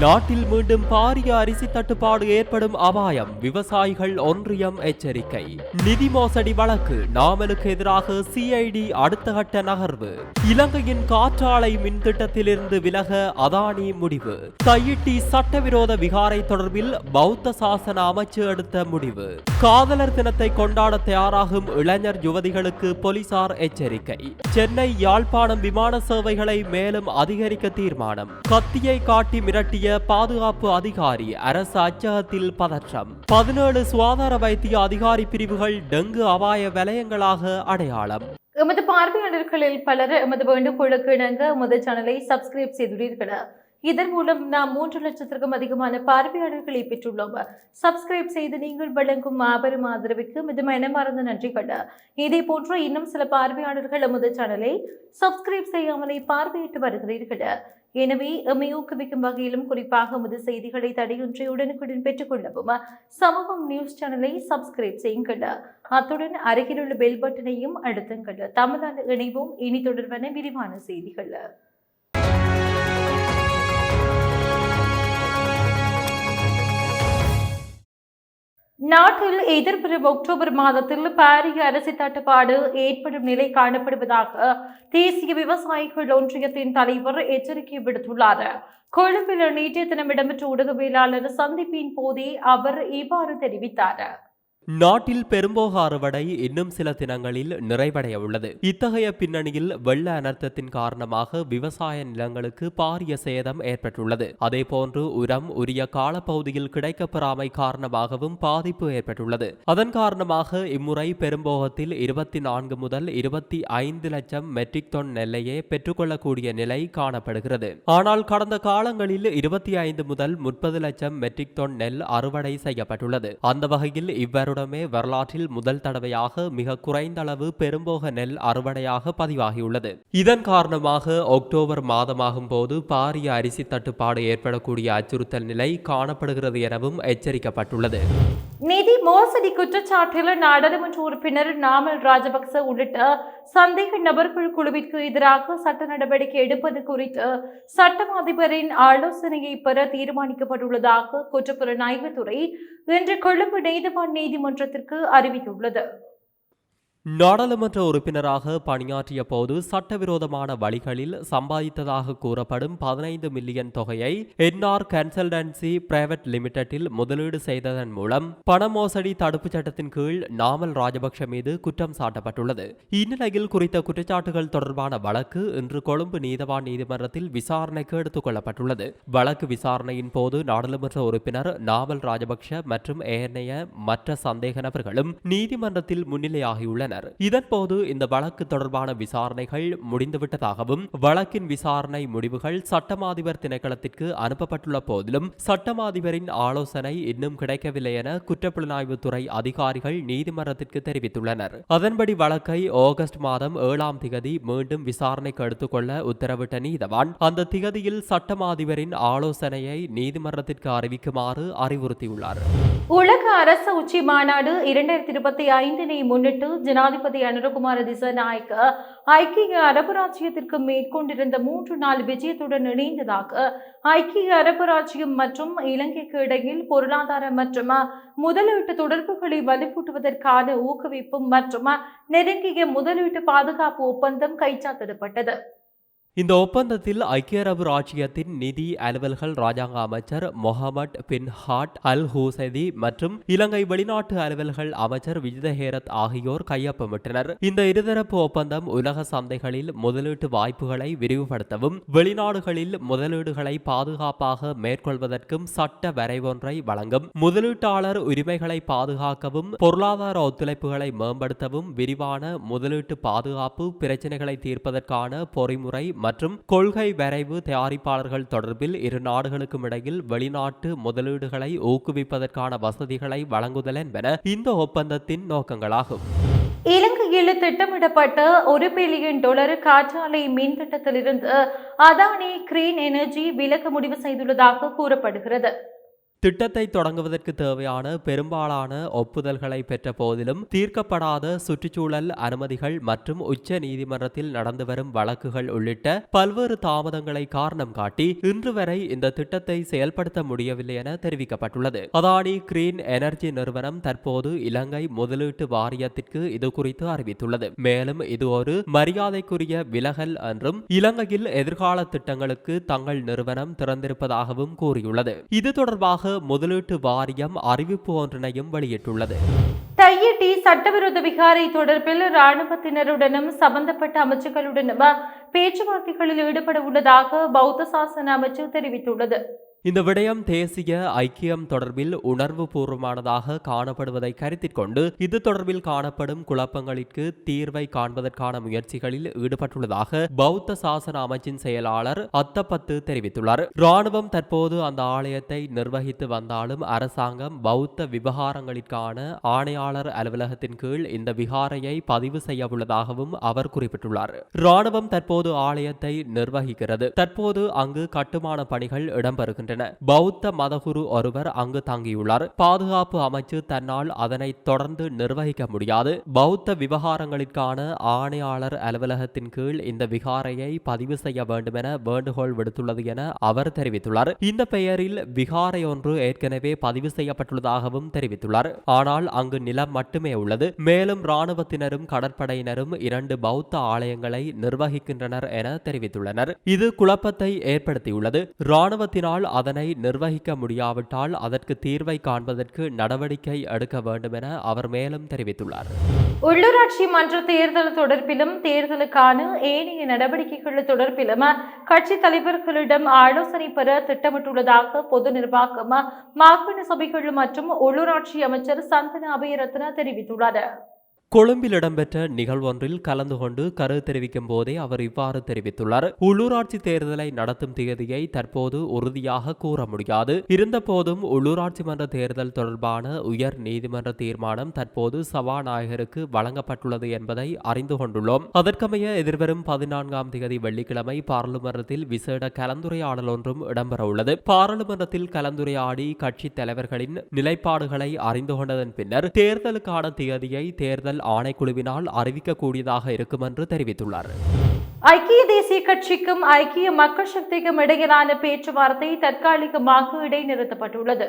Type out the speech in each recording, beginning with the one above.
நாட்டில் மீண்டும் பாரிய அரிசி தட்டுப்பாடு ஏற்படும் அபாயம் விவசாயிகள் ஒன்றியம் எச்சரிக்கை. நிதி மோசடி வழக்கு நாமலுக்கு எதிராக சிஐடி அடுத்த கட்ட நகர்வு. இலங்கையின் காற்றாலை மின் திட்டத்திலிருந்து விலக அதானி முடிவு. கையிட்டி சட்டவிரோத விகாரை தொடர்பில் பௌத்த சாசன அமைச்சு எடுத்த முடிவு. காதலர் தினத்தை கொண்டாட தயாராகும் இளைஞர் யுவதிகளுக்கு போலீசார் எச்சரிக்கை. சென்னை யாழ்ப்பாணம் விமான சேவைகளை மேலும் அதிகரிக்க தீர்மானம். கத்தியை காட்டி மிரட்டிய பாதுகாப்பு அதிகாரி அரசு அச்சகத்தில் பதற்றம். பதினேழு சுகாதார வைத்திய அதிகாரி பிரிவுகள் டெங்கு அபாய வலயங்களாக அடையாளம். எமது பார்வையாளர்களில் பலர் எமது வேண்டுகோளுக்கு இணங்க எமது சேனலை சப்ஸ்கிரைப் செய்துள்ளீர்கள். இதன் மூலம் நாம் மூன்று லட்சத்திற்கும் அதிகமான பார்வையாளர்களை பெற்றுள்ளோம். சப்ஸ்கிரைப் செய்து நீங்கள் வழங்கும் மாபெரும் ஆதரவுக்கு மிக மனமார்ந்த நன்றிகள். இதே போன்று இன்னும் சில பார்வையாளர்கள் எமது சேனலை சப்ஸ்கிரைப் செய்யாமலே பார்வையிட்டு வருகிறீர்கள். எனவே எம்மை ஊக்குவிக்கும் வகையிலும் குறிப்பாக உமது செய்திகளை தடையின்றி உடனுக்குடன் பெற்றுக்கொள்ளவும் சமூகம் நியூஸ் சேனலை சப்ஸ்கிரைப் செய்யுங்கள். அத்துடன் அருகிலுள்ள பெல் பட்டனையும் அழுத்துங்கள். தமிழால் இணைவோம். இனி தொடர்பான விரிவான செய்திகள். நாட்டில் எதிர்வரும் அக்டோபர் மாதத்தில் பாரிய அரசு தட்டுப்பாடு ஏற்படும் நிலை காணப்படுவதாக தேசிய விவசாயிகள் ஒன்றியத்தின் தலைவர் எச்சரிக்கை விடுத்துள்ளார். கொழும்பில் நேற்றைய தினம் இடம்பெற்ற ஊடகவியலாளர் சந்திப்பின் போதே அவர் இவ்வாறு தெரிவித்தார். நாட்டில் பெரும்போக அறுவடை இன்னும் சில தினங்களில் நிறைவடைய உள்ளது. இத்தகைய பின்னணியில் வெள்ள அனர்த்தத்தின் காரணமாக விவசாய நிலங்களுக்கு பாரிய சேதம் ஏற்பட்டுள்ளது. அதேபோன்று உரம் உரிய காலப்பகுதியில் கிடைக்கப்பெறாமை காரணமாகவும் பாதிப்பு ஏற்பட்டுள்ளது. அதன் காரணமாக இம்முறை பெரும்போகத்தில் இருபத்தி நான்கு முதல் இருபத்தி ஐந்து லட்சம் மெட்ரிக் டன் நெல்லையே பெற்றுக்கொள்ளக்கூடிய நிலை காணப்படுகிறது. ஆனால் கடந்த காலங்களில் இருபத்தி ஐந்து முதல் முப்பது லட்சம் மெட்ரிக் டன் நெல் அறுவடை செய்யப்பட்டுள்ளது. அந்த வகையில் வருடமே வரலாற்றில் முதல் தடவையாக மிக குறைந்த அளவு பெரும்போக நெல் அறுவடையாக பதிவாகியுள்ளது. இதன் காரணமாக அக்டோபர் மாதமாகும் போது பாரிய அரிசி தட்டுப்பாடு ஏற்படக்கூடிய அச்சுறுத்தல் நிலை காணப்படுகிறது எனவும் எச்சரிக்கப்பட்டுள்ளது. நிதி மோசடி குற்றச்சாட்டில் நாடாளுமன்ற உறுப்பினர் நாமல் ராஜபக்ச உள்ளிட்ட சந்தேக நபர்கள் குழுவிற்கு எதிராக சட்ட நடவடிக்கை எடுப்பது குறித்து சட்டம் அதிபரின் ஆலோசனையை பெற தீர்மானிக்கப்பட்டுள்ளதாக குற்றப்புலனாய்வுத்துறை இன்று கொழும்பு நீதிவான் நீதிமன்றத்திற்கு அறிவித்துள்ளது. நாடாளுமன்ற உறுப்பினராக பணியாற்றிய போது சட்டவிரோதமான வழிகளில் சம்பாதித்ததாக கூறப்படும் பதினைந்து மில்லியன் தொகையை என்ஆர் கன்சல்டன்சி பிரைவேட் லிமிடெடில் முதலீடு செய்ததன் மூலம் பண மோசடி தடுப்புச் சட்டத்தின் கீழ் நாமல் ராஜபக்ஷ மீது குற்றம் சாட்டப்பட்டுள்ளது. இந்நிலையில் குறித்த குற்றச்சாட்டுகள் தொடர்பான வழக்கு இன்று கொழும்பு நீதவான் நீதிமன்றத்தில் விசாரணைக்கு எடுத்துக் கொள்ளப்பட்டுள்ளது. வழக்கு விசாரணையின் போது நாடாளுமன்ற உறுப்பினர் நாமல் ராஜபக்ஷ மற்றும் ஏனைய மற்ற சந்தேக நபர்களும் நீதிமன்றத்தில் முன்னிலையாகியுள்ளனர். உள்ளனர் இதன்போது இந்த வழக்கு தொடர்பான விசாரணைகள் முடிந்துவிட்டதாகவும் வழக்கின் விசாரணை முடிவுகள் சட்டமாதிபர் திணைக்களத்திற்கு அனுப்பப்பட்டுள்ள போதிலும் சட்டமாதிபரின் ஆலோசனை இன்னும் கிடைக்கவில்லை என குற்றப்புலனாய்வுத்துறை அதிகாரிகள் நீதிமன்றத்திற்கு தெரிவித்துள்ளனர். அதன்படி வழக்கை ஆகஸ்ட் மாதம் ஏழாம் திகதி மீண்டும் விசாரணைக்கு எடுத்துக்கொள்ள உத்தரவிட்ட நீதவான் அந்த திகதியில் சட்டமாதிபரின் ஆலோசனையை நீதிமன்றத்திற்கு அறிவிக்குமாறு அறிவுறுத்தியுள்ளார். உலக அரசு உச்சி மாநாடு இரண்டாயிரத்தி இருபத்தி ஐந்தினை முன்னிட்டு ஜனாதிபதி அனுரகுமார திசநாயக்க ஐக்கிய அரபு ராஜ்யத்திற்கு மேற்கொண்டிருந்த மூன்று நாள் விஜயத்துடன் இணைந்ததாக ஐக்கிய அரபு ராஜ்யம் மற்றும் இலங்கைக்கு இடையில் பொருளாதார மற்றும் முதலீட்டு தொடர்புகளை வலுப்பூட்டுவதற்கான ஊக்குவிப்பும் மற்றும் நெருங்கிய முதலீட்டு பாதுகாப்பு ஒப்பந்தம் கைச்சாத்திடப்பட்டது. இந்த ஒப்பந்தத்தில் ஐக்கிய அரபு ராஜ்யத்தின் நிதி அலுவல்கள் ராஜாங்க அமைச்சர் மொஹமட் பின் ஹாட் அல் ஹூசதி மற்றும் இலங்கை வெளிநாட்டு அலுவல்கள் அமைச்சர் விஜித ஹேரத் ஆகியோர் கையொப்பமிட்டனர். இந்த இருதரப்பு ஒப்பந்தம் உலக சந்தைகளில் முதலீட்டு வாய்ப்புகளை விரிவுபடுத்தவும் வெளிநாடுகளில் முதலீடுகளை பாதுகாப்பாக மேற்கொள்வதற்கும் சட்ட வரைவொன்றை வழங்கும் முதலீட்டாளர் உரிமைகளை பாதுகாக்கவும் பொருளாதார ஒத்துழைப்புகளை மேம்படுத்தவும் விரிவான முதலீட்டு பாதுகாப்பு பிரச்சினைகளை தீர்ப்பதற்கான பொறிமுறை மற்றும் கொள்கை வரைவு தயாரிப்பாளர்கள் தொடர்பில் இரு நாடுகளுக்கும் இடையில் வெளிநாட்டு முதலீடுகளை ஊக்குவிப்பதற்கான வசதிகளை வழங்குதல் என்பன இந்த ஒப்பந்தத்தின் நோக்கங்களாகும். இலங்கையில் திட்டமிடப்பட்ட ஒரு பில்லியன் டாலர் காற்றாலை மின் திட்டத்திலிருந்து அதானி கிரீன் எனர்ஜி விலக முடிவு செய்துள்ளதாக கூறப்படுகிறது. திட்டத்தை தொடங்குவதற்கு தேவையான பெரும்பாலான ஒப்புதல்களை பெற்ற போதிலும் தீர்க்கப்படாத சுற்றுச்சூழல் அனுமதிகள் மற்றும் உச்ச நீதிமன்றத்தில் நடந்து வரும் வழக்குகள் உள்ளிட்ட பல்வேறு தாமதங்களை காரணம் காட்டி இன்று வரை இந்த திட்டத்தை செயல்படுத்த முடியவில்லை என தெரிவிக்கப்பட்டுள்ளது. அதானி கிரீன் எனர்ஜி நிறுவனம் தற்போது இலங்கை முதலீட்டு வாரியத்திற்கு இது குறித்து அறிவித்துள்ளது. மேலும் இது ஒரு மரியாதைக்குரிய விலகல் என்றும் இலங்கையில் எதிர்கால திட்டங்களுக்கு தங்கள் நிறுவனம் திறந்திருப்பதாகவும் கூறியுள்ளது. இது தொடர்பாக முதலீட்டு வாரியம் அறிவிப்பு ஒன்றினையும் வெளியிட்டுள்ளது. தையிட்டி சட்டவிரோத விகாரை தொடர்பில் இராணுவத்தினருடனும் சம்பந்தப்பட்ட அமைச்சுகளுடனும் பேச்சுவார்த்தைகளில் ஈடுபட உள்ளதாக பௌத்த சாசன அமைச்சு தெரிவித்துள்ளது. இந்த விடயம் தேசிய ஐக்கியம் தொடர்பில் உணர்வு பூர்வமானதாக காணப்படுவதை கருத்தில் கொண்டு இது தொடர்பில் காணப்படும் குழப்பங்களுக்கு தீர்வை காண்பதற்கான முயற்சிகளில் ஈடுபட்டுள்ளதாக பௌத்த சாசன அமைச்சின் செயலாளர் அத்தப்பத்து தெரிவித்துள்ளார். ராணுவம் தற்போது அந்த ஆலயத்தை நிர்வகித்து வந்தாலும் அரசாங்கம் பௌத்த விவகாரங்களுக்கான ஆணையாளர் அலுவலகத்தின் கீழ் இந்த விகாரையை பதிவு செய்ய உள்ளதாகவும் அவர் குறிப்பிட்டுள்ளார். ராணுவம் தற்போது ஆலயத்தை நிர்வகிக்கிறது. தற்போது அங்கு கட்டுமான பணிகள் இடம்பெறுகின்றன. பௌத்த மதகுரு ஒருவர் அங்கு தங்கியுள்ளார். பாதுகாப்பு அமைச்சு தன்னால் அதனை தொடர்ந்து நிர்வகிக்க முடியாது. பௌத்த விவகாரங்களுக்கான ஆணையாளர் அலுவலகத்தின் கீழ் இந்த விகாரையை பதிவு செய்ய வேண்டும் என வேண்டுகோள் விடுத்துள்ளது என அவர் தெரிவித்துள்ளார். இந்த பெயரில் விகாரை ஒன்று ஏற்கனவே பதிவு செய்யப்பட்டுள்ளதாகவும் தெரிவித்துள்ளார். ஆனால் அங்கு நிலம் மட்டுமே உள்ளது. மேலும் ராணுவத்தினரும் கடற்படையினரும் இரண்டு பௌத்த ஆலயங்களை நிர்வகிக்கின்றனர் என தெரிவித்துள்ளனர். இது குழப்பத்தை ஏற்படுத்தியுள்ளது. ராணுவத்தினால் அதனை நிர்வகிக்க முடியாவிட்டால் அதற்கு தீர்வை காண்பதற்கு நடவடிக்கை எடுக்க வேண்டும் என அவர் மேலும் தெரிவித்துள்ளார். உள்ளூராட்சி மன்ற தேர்தல் தொடர்பிலும் தேர்தலுக்கான ஏனைய நடவடிக்கைகள் தொடர்பிலும் கட்சி தலைவர்களிடம் ஆலோசனை பெற திட்டமிட்டுள்ளதாக பொது நிர்வாகம் மாகாண சபைகள் மற்றும் உள்ளூராட்சி அமைச்சர் சந்தன அபயரத்ன தெரிவித்துள்ளார் கொழும்பில் இடம்பெற்ற நிகழ்வொன்றில் கலந்து கொண்டு கருத்து தெரிவிக்கும் போதே அவர் இவ்வாறு தெரிவித்துள்ளார். உள்ளூராட்சி தேர்தலை நடத்தும் தேதியை தற்போது உறுதியாக கூற முடியாது. இருந்தபோதும் உள்ளூராட்சி மன்ற தேர்தல் தொடர்பான உயர் நீதிமன்ற தீர்மானம் தற்போது சபாநாயகருக்கு வழங்கப்பட்டுள்ளது என்பதை அறிந்து கொண்டுள்ளோம். அதற்கமைய எதிர்வரும் பதினான்காம் தேதி வெள்ளிக்கிழமை பாராளுமன்றத்தில் விசேட கலந்துரையாடல் ஒன்றும் இடம்பெற உள்ளது பாராளுமன்றத்தில் கலந்துரையாடி கட்சித் தலைவர்களின் நிலைப்பாடுகளை அறிந்து கொண்டதன் பின்னர் தேர்தலுக்கான தேதியை தேர்தல் ஆணைக்குழுவினால் அறிவிக்கக்கூடியதாக இருக்கும் என்று தெரிவித்துள்ளார். ஐக்கிய தேசிய கட்சிக்கும் ஐக்கிய மக்கள் சக்திக்கும் இடையிலான பேச்சுவார்த்தை தற்காலிகமாக இடைநிறுத்தப்பட்டுள்ளது.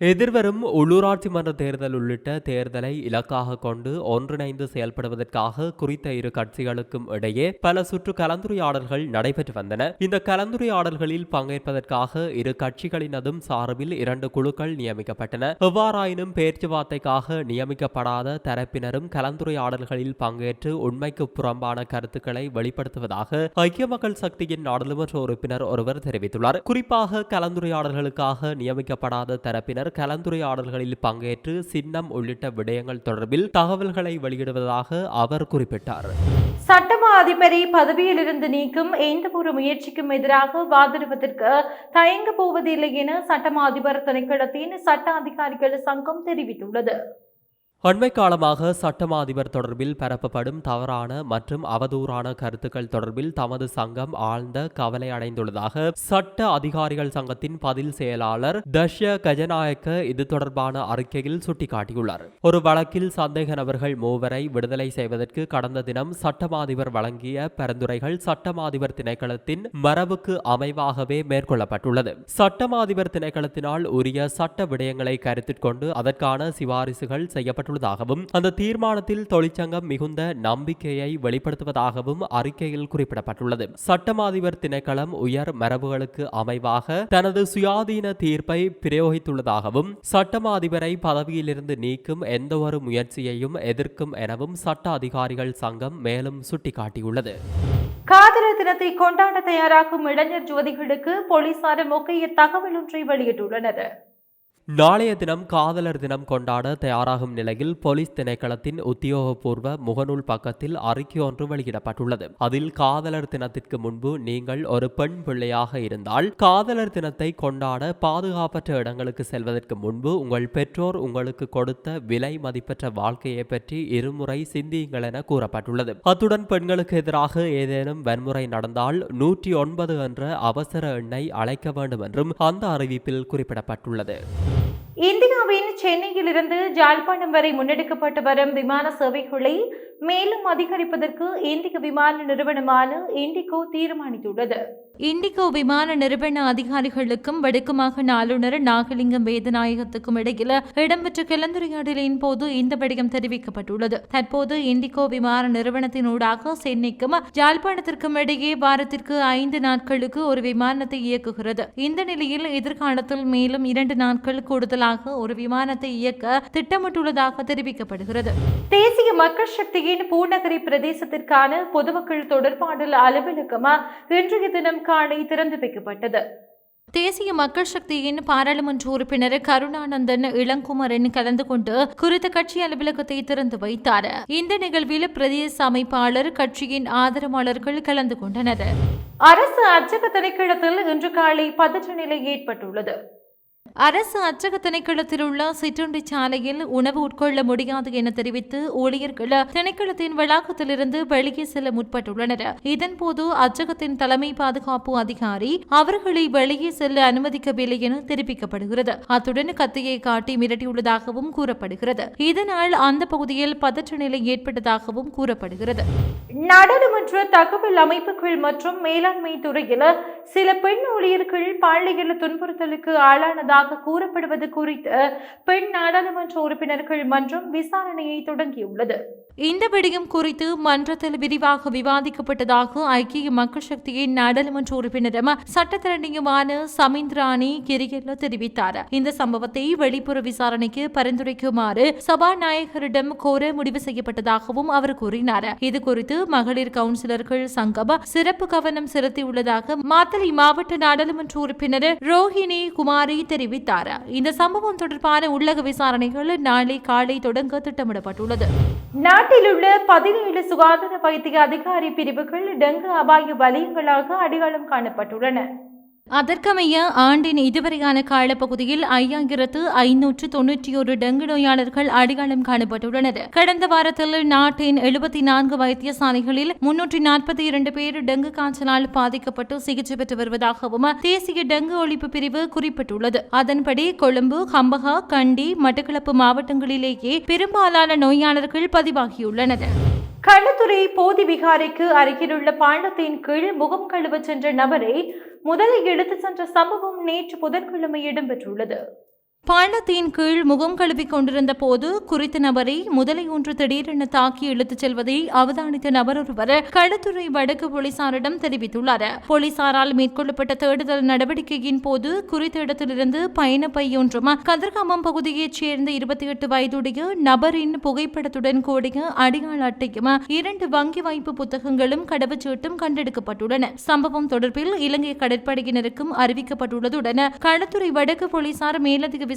எதிர்வரும் உள்ளூராட்சி மன்ற தேர்தல் உள்ளிட்ட தேர்தலை இலக்காக கொண்டு ஒன்றிணைந்து செயல்படுவதற்காக குறித்த இரு கட்சிகளுக்கும் இடையே பல சுற்று கலந்துரையாடல்கள் நடைபெற்று வந்தன. இந்த கலந்துரையாடல்களில் பங்கேற்பதற்காக இரு கட்சிகளினதும் சார்பில் இரண்டு குழுக்கள் நியமிக்கப்பட்டன. எவ்வாறாயினும் பேச்சுவார்த்தைக்காக நியமிக்கப்படாத தரப்பினரும் கலந்துரையாடல்களில் பங்கேற்று உண்மைக்கு புறம்பான கருத்துக்களை வெளிப்படுத்துவதாக ஐக்கிய மக்கள் சக்தியின் நாடாளுமன்ற உறுப்பினர் ஒருவர் தெரிவித்துள்ளார். குறிப்பாக கலந்துரையாடல்களுக்காக நியமிக்கப்படாத தரப்பினர் கலந்துரையாடல்களில் பங்கேற்று சின்னம் உள்ளிட்ட விடயங்கள் தொடர்பில் தகவல்களை வெளியிடுவதாக அவர் குறிப்பிட்டார். சட்டமா அதிபரை பதவியிலிருந்து நீக்கும் எந்த ஒரு முயற்சிக்கும் எதிராக வாதிடுவதற்கு தயங்க போவதில்லை என சட்டமா அதிபர் திணைக்களத்தின் சட்ட அதிகாரிகள் சங்கம் தெரிவித்துள்ளது. அண்மை காலமாக சட்டமா அதிபர் தொடர்பில் பரப்பப்படும் தவறான மற்றும் அவதூறான கருத்துக்கள் தொடர்பில் தமது சங்கம் ஆழ்ந்த கவலை அடைந்துள்ளதாக சட்ட அதிகாரிகள் சங்கத்தின் பதில் செயலாளர் தஷ்ய கஜநாயக்க இது தொடர்பான அறிக்கையில் சுட்டிக்காட்டியுள்ளார். ஒரு வழக்கில் சந்தேக நபர்கள் மூவரை விடுதலை செய்வதற்கு கடந்த தினம் சட்டமாதிபர் வழங்கிய பரிந்துரைகள் சட்டமாதிபர் திணைக்களத்தின் மரபுக்கு அமைவாகவே மேற்கொள்ளப்பட்டுள்ளது. சட்டமாதிபர் திணைக்களத்தினால் உரிய சட்ட விடயங்களை கருத்தில் கொண்டு அதற்கான சிபாரிசுகள் செய்யப்பட்டுள்ளதாகவும் அந்த தீர்மானத்தில் தொழிற்சங்கம் மிகுந்த நம்பிக்கையை வெளிப்படுத்துவதாகவும் அறிக்கையில் குறிப்பிடப்பட்டுள்ளது. சட்டமாதிபர் திணைக்களம் உயர் மரபுகளுக்கு அமைவாக தனது சுயாதீன தீர்ப்பை பிரயோகித்துள்ளதாகவும் சட்டமா அதிபரை பதவியிலிருந்து நீக்கும் எந்தவொரு முயற்சியையும் எதிர்க்கும் எனவும் சட்ட அதிகாரிகள் சங்கம் மேலும் சுட்டிக்காட்டியுள்ளது. காதலர் தினத்தை கொண்டாட தயாராகும் இளைஞர் ஜோதிகளுக்கு போலீசார் முக்கிய தகவல் ஒன்றை வெளியிட்டுள்ளனர். நாளைய தினம் காதலர் தினம் கொண்டாட தயாராகும் நிலையில் போலீஸ் திணைக்களத்தின் உத்தியோகபூர்வ முகநூல் பக்கத்தில் அறிக்கை ஒன்று வெளியிடப்பட்டுள்ளது. அதில் காதலர் தினத்திற்கு முன்பு நீங்கள் ஒரு பெண் பிள்ளையாக இருந்தால் காதலர் தினத்தை கொண்டாட பாதுகாப்பற்ற இடங்களுக்கு செல்வதற்கு முன்பு உங்கள் பெற்றோர் உங்களுக்கு கொடுத்த விலை மதிப்பற்ற வாழ்க்கையை பற்றி இருமுறை சிந்தியுங்கள் என கூறப்பட்டுள்ளது. அத்துடன் பெண்களுக்கு எதிராக ஏதேனும் வன்முறை நடந்தால் நூற்றி ஒன்பது என்ற அவசர எண்ணை அழைக்க வேண்டும் என்றும் அந்த அறிவிப்பில் குறிப்பிடப்பட்டுள்ளது. இந்தியாவின் சென்னையிலிருந்து ஜாழ்ப்பாணம் வரை முன்னெடுக்கப்பட்டு வரும் விமான சேவைகளை மேலும் அதிகரிப்பதற்கு இந்திய விமான நிறுவனமான இண்டிகோ தீர்மானித்துள்ளது. இண்டிகோ விமான நிறுவன அதிகாரிகளுக்கும் வடக்குமாக ஆளுநர் நாகலிங்கம் வேதநாயகத்துக்கும் இடையில் இடம்பெற்ற கலந்துரையாடலின் போது இந்த விடயம் தெரிவிக்கப்பட்டுள்ளது. தற்போது இண்டிகோ விமான நிறுவனத்தினூடாக சென்னைக்கும் ஜாழ்ப்பாணத்திற்கும் இடையே வாரத்திற்கு ஐந்து நாட்களுக்கு ஒரு விமானத்தை இயக்குகிறது. இந்த நிலையில் எதிர்காலத்தில் மேலும் இரண்டு நாட்கள் கூடுதலாக ஒரு விமானத்தை இயக்க திட்டமிட்டுள்ளதாக தெரிவிக்கப்படுகிறது. தேசிய மக்கள் சக்தியின் பூநகரி பிரதேசத்திற்கான பொதுமக்கள் தொடர்பாடல் அலுவலகம் இன்றைய தினம் காலை திறந்து வைக்கப்பட்டது. தேசிய மக்கள் சக்தியின் பாராளுமன்ற உறுப்பினர் கருணானந்தன் இளங்குமரன் கலந்து கொண்டு குறித்த கட்சி அலுவலகத்தை திறந்து வைத்தார். இந்த நிகழ்வில் பிரதேச அமைப்பாளர் கட்சியின் ஆதரவாளர்கள் கலந்து கொண்டனர். அரசு அச்சக திணைக்களத்தில் இன்று காலை பதற்ற நிலை ஏற்பட்டுள்ளது. அரசு அச்சக திணைக்களத்தில் உள்ள சிற்றுண்டி சாலையில் உணவு உட்கொள்ள முடியாது என தெரிவித்து ஊழியர்கள் திணைக்களத்தின் வளாகத்திலிருந்து வெளியே செல்ல முற்பட்டுள்ளனர். இதன்போது அச்சகத்தின் தலைமை பாதுகாப்பு அதிகாரி அவர்களை வெளியே செல்ல அனுமதிக்கவில்லை என தெரிவிக்கப்படுகிறது. அத்துடன் கத்தியை காட்டி மிரட்டியுள்ளதாகவும் கூறப்படுகிறது. இதனால் அந்த பகுதியில் பதற்ற நிலை ஏற்பட்டதாகவும் கூறப்படுகிறது. நாடாளுமன்ற தகவல் அமைப்புகள் மற்றும் மேலாண்மை துறையில் சில பெண் ஊழியர்கள் பாலியல் துன்புறுத்தலுக்கு ஆளானதாக கூறப்படுவது குறித்து பெண் நாடாளுமன்ற உறுப்பினர்கள் மன்றம் விசாரணையை தொடங்கியுள்ளது. இந்த விடயம் குறித்து மன்றத்தில் விரிவாக விவாதிக்கப்பட்டதாக ஐக்கிய மக்கள் சக்தியின் நாடாளுமன்ற உறுப்பினரும் சட்டத்தரணியுமான சமீந்திராணி கிரியல்ல தெரிவித்தார். இந்த சம்பவத்தை வெளிப்புற விசாரணைக்கு பரிந்துரைக்குமாறு சபாநாயகரிடம் கோர முடிவு செய்யப்பட்டதாகவும் அவர் கூறினார். இது குறித்து மகளிர் கவுன்சிலர்கள் சங்கம் சிறப்பு கவனம் செலுத்தியுள்ளதாக மாத்தளை மாவட்ட நாடாளுமன்ற உறுப்பினர் ரோஹிணி குமாரி தெரிவித்தார். இந்த சம்பவம் தொடர்பான உள்ளக விசாரணைகள் நாளை காலை தொடங்க திட்டமிடப்பட்டுள்ளது. நாட்டில் உள்ள பதினேழு சுகாதார வைத்திய அதிகாரி பிரிவுகள் டெங்கு அபாய வலயங்களாக அடையாளம் காணப்பட்டுள்ளன. அதற்கமைய ஆண்டின் இதுவரையான காலப்பகுதியில் ஐயாயிரத்து ஐநூற்று தொன்னூற்றி ஒரு டெங்கு நோயாளர்கள் அடையாளம் காணப்பட்டுள்ளனர். கடந்த வாரத்தில் நாட்டின் எழுபத்தி நான்கு வைத்தியசாலைகளில் முன்னூற்றி நாற்பத்தி இரண்டு பேர் டெங்கு காய்ச்சலால் பாதிக்கப்பட்டு சிகிச்சை பெற்று வருவதாகவும் தேசிய டெங்கு ஒழிப்பு பிரிவு குறிப்பிட்டுள்ளது. அதன்படி கொழும்பு கம்பகா கண்டி மட்டக்களப்பு மாவட்டங்களிலேயே பெரும்பாலான நோயாளர்கள் பதிவாகியுள்ளனர். களுத்துறை போதி விகாரைக்கு அருகிலுள்ள பாண்டத்தின் கீழ் முகம் கழுவ சென்ற நபரை முதலில் எடுத்து சென்ற சம்பவம் நேற்று புதன்கிழமை இடம்பெற்றுள்ளது. பாலத்தின் கீழ் முகம் கழுவிக் கொண்டிருந்த போது குறித்த நபரை முதலை ஒன்று திடீரென தாக்கி இழுத்துச் செல்வதை அவதானித்த நபர் ஒருவர் களுத்துறை வடக்கு போலீசாரிடம் தெரிவித்துள்ளார். போலீசாரால் மேற்கொள்ளப்பட்ட தேடுதல் நடவடிக்கையின் போது குறித்த இடத்திலிருந்து பயண பை கதிர்காமம் பகுதியைச் சேர்ந்த இருபத்தி எட்டு வயதுடைய நபரின் புகைப்படத்துடன் கூடிய அடையாள அட்டையும் இரண்டு வங்கி வாய்ப்பு புத்தகங்களும் கடவுச்சீட்டும் கண்டெடுக்கப்பட்டுள்ளன. சம்பவம் தொடர்பில் இலங்கை கடற்படையினருக்கும் அறிவிக்கப்பட்டுள்ளதுடன் களத்துறை வடக்கு போலீசார் மேலதிக